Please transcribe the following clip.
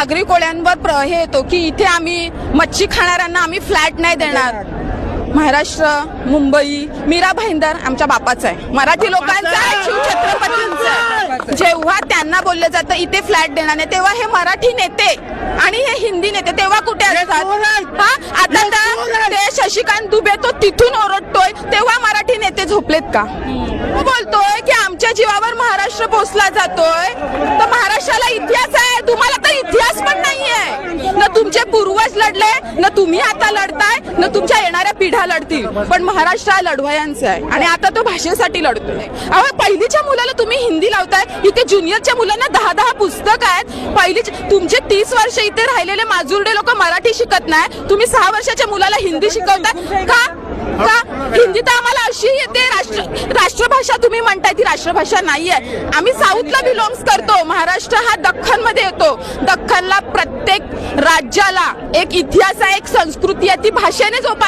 आगरी कोळ्यांवर प्र- हे येतो की इथे आम्ही मच्छी खाणाऱ्यांना आम्ही फ्लॅट नाही देणार. महाराष्ट्र मुंबई मीरा भाईंदर आमच्या बापाचा आहे. मराठी लोकांचा शिवछत्रपतींचा. जेव्हा त्यांना बोललं जातं इथे फ्लॅट देणार नाही तेव्हा हे मराठी नेते आणि हे हिंदी नेते तेव्हा कुठे असतात? हा? आता ते शशिकांत दुबे तो तिथून ओरडतोय तेव्हा मराठी नेते झोपलेत का? बोलतोय की आमच्या जीवावर महाराष्ट्र पोचला जातोय तर महाराष्ट्राला इतिहास आहे तुम्हाला तर इतिहास पण नाहीये न तुमचे पूर्वज लढले न तुम्ही आता लढताय न तुमच्या येणाऱ्या पिढ्या लढतील. पण महाराष्ट्र हा लढवायांचा आहे. आणि आता तो भाषेसाठी लढतोय. अहो पहिलीच्या मुलाला तुम्ही हिंदी लावताय. इथे ज्युनियरच्या मुलांना दहा दहा पुस्तक आहेत. पहिली तुमचे तीस वर्ष इथे राहिलेले माजुर्डे लोक मराठी शिकत नाही. तुम्ही सहा वर्षाच्या मुलाला हिंदी शिकवताय. का? का? हिंदी तर आम्हाला राष्ट्रभाषा तुम्ही म्हणताय ती राष्ट्रभाषा नाहीये. आम्ही साऊथला बिलॉंग्स करतो. महाराष्ट्र हा दख्खनमध्ये येतो. दख्खनला प्रत्येक राज्याला एक इतिहास आहे एक संस्कृती आहे ती भाषेने जोपास